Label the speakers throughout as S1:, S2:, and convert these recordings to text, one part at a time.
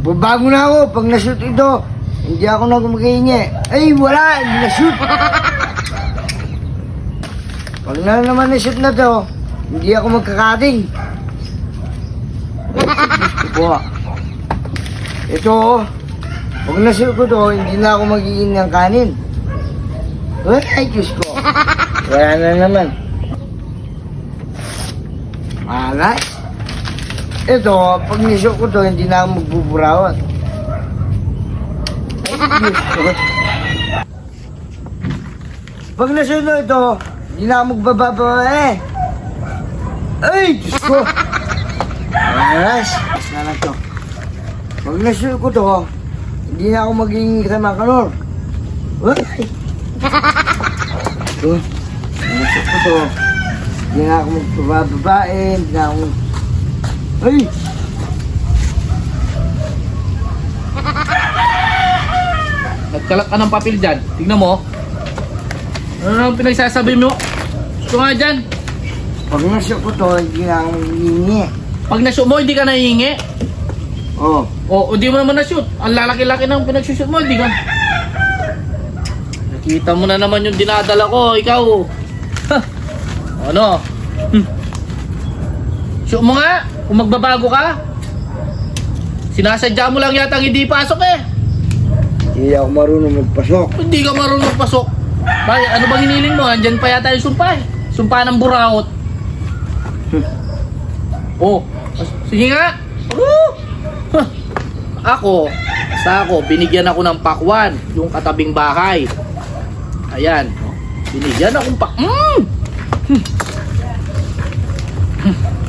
S1: Magbabago na ako pag na-shoot ito. Hindi ako na gumagingi. Ay, wala, hindi na-shoot. Pag na naman na-shoot na to, hindi ako magkakating. Po. Ito, pag na-shoot ko to, hindi na ako magiging ng kanin. Ay, Diyos ko. Wala na naman. Malas. Ito, pag nisok ko to, hindi na ako magbuburawat. Pag nasunod ito, hindi na ako magbababa eh. Ay, Diyos ko. Mas na lang to. Pag nasunod ko to, hindi na ako maging kamakanor. Ay. Ito. Nasok ko to. Hindi na ako magbababae, hindi na ako... Ay!
S2: Nagkalat ka ng papel dyan. Tignan mo. Ano nang pinagsasabi mo? Ito nga dyan.
S1: Pag nasok ko to, hindi na ako maghihingi.
S2: Pag na-shoot mo, hindi ka nahihingi.
S1: Oh,
S2: O, o di mo naman na-shoot. Ang lalaki-laki ng pinag-shoot mo, hindi ka. Nakita mo na naman yung dinadala ko, ikaw. Ano? Hmm. Shoot mo nga, kung magbabago ka. Sinasadya mo lang yata hindi pasok eh.
S1: hindi ako marunong magpasok.
S2: Hindi ka marunong magpasok. Bay, ano bang hiniling mo? Andyan pa yata yung sumpa eh. Sumpa ng buraot. oh, sige nga. Huh. Ako, basta ako, binigyan ako ng pakwan, yung katabing bahay. Ayan. oh. Binigyan akong pak... Mm! Hmm.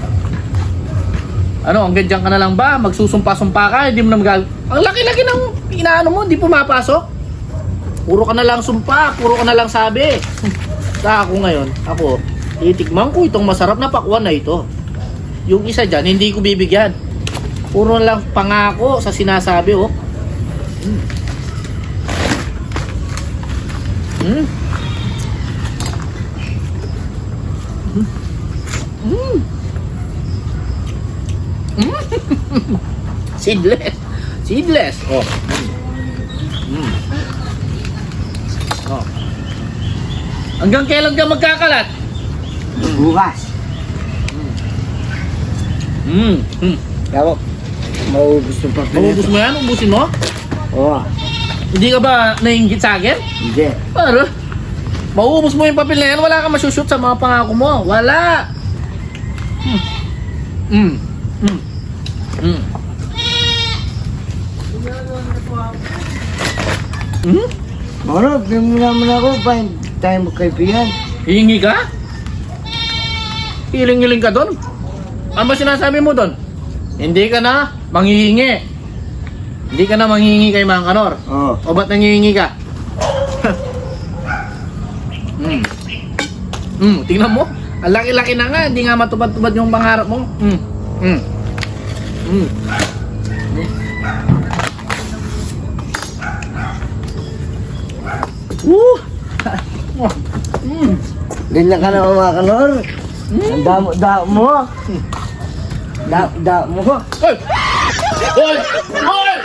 S2: Ano, hanggang dyan ka na lang ba? Magsusumpa-sumpa ka, hindi mo na magal... Ang laki-laki ng inaano mo, hindi pumapasok. Puro ka na lang sumpa, puro ka na lang sabi. Sa ako ngayon, ako, titikman ko itong masarap na pakwan na ito. Yung isa dyan, hindi ko bibigyan. Puro na lang pangako sa sinasabi, oh. Mm. Mm. Seedless. Seedless. Oh. Mm. Oh. Hanggang kailan ka magkakalat?
S1: Bukas.
S2: Mm. Mm.
S1: Kaya maubos ng papel.
S2: Maubos mo yan? Ubusin mo?
S1: Oo,
S2: Hindi ka ba nainggit sa akin?
S1: hindi.
S2: Ano? Mauubos mo yung papel na yan, wala kang masushoot sa mga pangako mo. Wala! Mm. Mm. Mm. Mm. Mm?
S1: Ano, bigyan mo naman ako pa tayo magkaibigan.
S2: Hihingi ka? Hiling-hiling ka doon? Ano ba sinasabi mo doon? Hindi ka na manghihingi. Hindi ka na manghihingi kay Mang Kanor.
S1: Oo.
S2: O ba't nangihingi ka? mm. Mm, tingnan mo. Ang laki-laki na nga, hindi nga matupad-tupad yung pangarap mo. Mm. Mm. Mm. Woo! mm.
S1: Ganyan ka naman mga kanor. Mm. Ang damo, damo mo. Da, da
S2: mo. Hoy! Hoy!